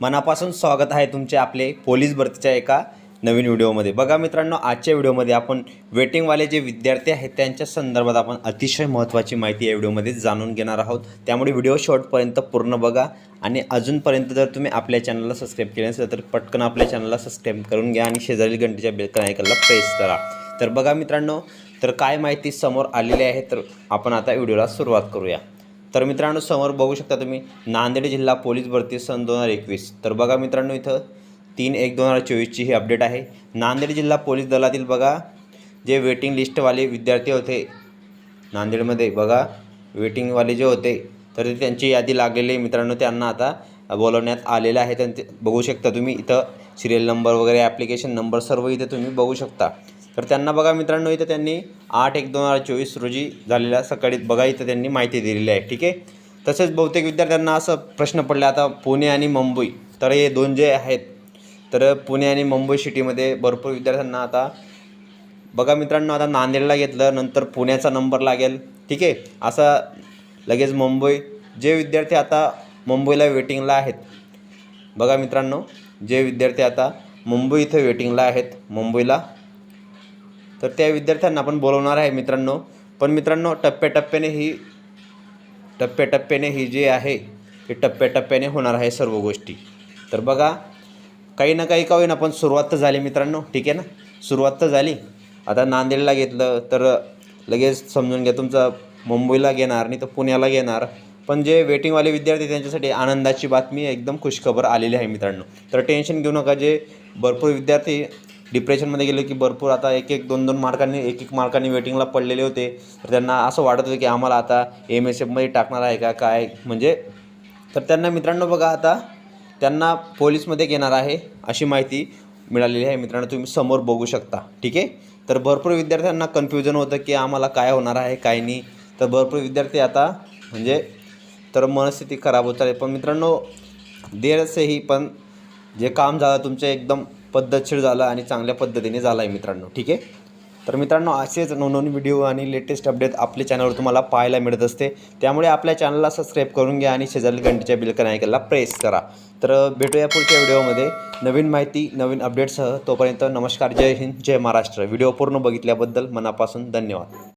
मनापासून स्वागत आहे तुमचे आपले पोलीस भरतीच्या एका नवीन व्हिडिओमध्ये. बघा मित्रांनो आजच्या व्हिडिओमध्ये आपण वेटिंगवाले जे विद्यार्थी आहेत त्यांच्या संदर्भात आपण अतिशय महत्त्वाची माहिती या व्हिडिओमध्ये जाणून घेणार आहोत. त्यामुळे व्हिडिओ शॉर्टपर्यंत पूर्ण बघा आणि अजूनपर्यंत जर तुम्ही आपल्या चॅनलला सबस्क्राईब केले नसेल तर पटकन आपल्या चॅनलला सबस्क्राईब करून घ्या आणि शेजारील घंटेच्या बेलकन ऐकायला प्रेस करा. तर बघा मित्रांनो तर काय माहिती समोर आलेली आहे तर आपण आता व्हिडिओला सुरुवात करूया. तर मित्रांनो समोर बघू शकता तुम्ही नांदेड जिल्हा पोलीस भरती सन दोन हजार एकवीस. तर बघा मित्रांनो इथं तीन एक दोन हजार चोवीसची ही अपडेट आहे. नांदेड जिल्हा पोलीस दलातील बघा जे वेटिंग लिस्टवाले विद्यार्थी होते नांदेडमध्ये बघा वेटिंगवाले जे होते तर ते त्यांची यादी लागलेली आहे. मित्रांनो त्यांना आता बोलवण्यात आलेलं आहे. त्यांचे बघू शकता तुम्ही इथं सिरियल नंबर वगैरे ॲप्लिकेशन नंबर सर्व इथे तुम्ही बघू शकता. तर त्यांना बघा मित्रांनो इथं त्यांनी आठ एक दोन हजार चोवीस रोजी झालेल्या सकाळी बघा इथं त्यांनी माहिती दिलेली आहे ठीक आहे? तसेच बहुतेक विद्यार्थ्यांना असं प्रश्न पडला आता पुणे आणि मुंबई तर हे दोन जे आहेत तर पुणे आणि मुंबई सिटीमध्ये भरपूर विद्यार्थ्यांना आता बघा मित्रांनो आता नांदेडला घेतलं नंतर पुण्याचा नंबर लागेल ठीक आहे? असा लगेच मुंबई जे विद्यार्थी आता मुंबईला वेटिंगला आहेत बघा मित्रांनो जे विद्यार्थी आता मुंबई इथं वेटिंगला आहेत मुंबईला तर त्या विद्यार्थ्यांना आपण बोलवणार आहे मित्रांनो. पण मित्रांनो टप्प्याटप्प्याने ही टप्प्याटप्प्याने ही जे आहे ही टप्प्याटप्प्याने होणार आहे सर्व गोष्टी. तर बघा काही ना काही का होईना पण सुरुवात तर झाली मित्रांनो. ठीक आहे ना? सुरुवात तर झाली. आता नांदेडला घेतलं तर लगेच समजून घ्या तुमचं मुंबईला घेणार नाही तर पुण्याला घेणार. पण जे वेटिंगवाले विद्यार्थी त्यांच्यासाठी आनंदाची बातमी एकदम खुशखबर आलेली आहे मित्रांनो. तर टेन्शन घेऊ नका जे भरपूर विद्यार्थी डिप्रेशनमध्ये गेले की भरपूर आता एक एक दोन दोन मार्कांनी एक एक मार्कांनी वेटिंगला पडलेले होते. तर त्यांना असं वाटत होतं की आम्हाला आता एम एस एफमध्ये टाकणार आहे का काय? म्हणजे तर त्यांना मित्रांनो बघा आता त्यांना पोलीसमध्ये घेणार आहे अशी माहिती मिळालेली आहे. मित्रांनो तुम्ही समोर बघू शकता. ठीक आहे? तर भरपूर विद्यार्थ्यांना कन्फ्युजन होतं की आम्हाला काय होणार आहे काय नाही. तर भरपूर विद्यार्थी आता म्हणजे तर मनस्थिती खराब होत आहे पण मित्रांनो देरच ही. पण जे काम झालं तुमचं एकदम पद्धतशीर झालं आणि चांगल्या पद्धतीने झालं आहे मित्रांनो ठीक आहे? तर मित्रांनो असेच नवनवीन व्हिडिओ आणि लेटेस्ट अपडेट आपल्या चॅनलवर तुम्हाला पाहायला मिळत असते. त्यामुळे आपल्या चॅनलला सबस्क्राईब करून घ्या आणि शेजारी घंटेच्या बिलकन ऐकायला प्रेस करा. तर भेटूया पुढच्या व्हिडिओमध्ये नवीन माहिती नवीन अपडेटसह तोपर्यंत नमस्कार. जय हिंद जय महाराष्ट्र. व्हिडिओ पूर्ण बघितल्याबद्दल मनापासून धन्यवाद.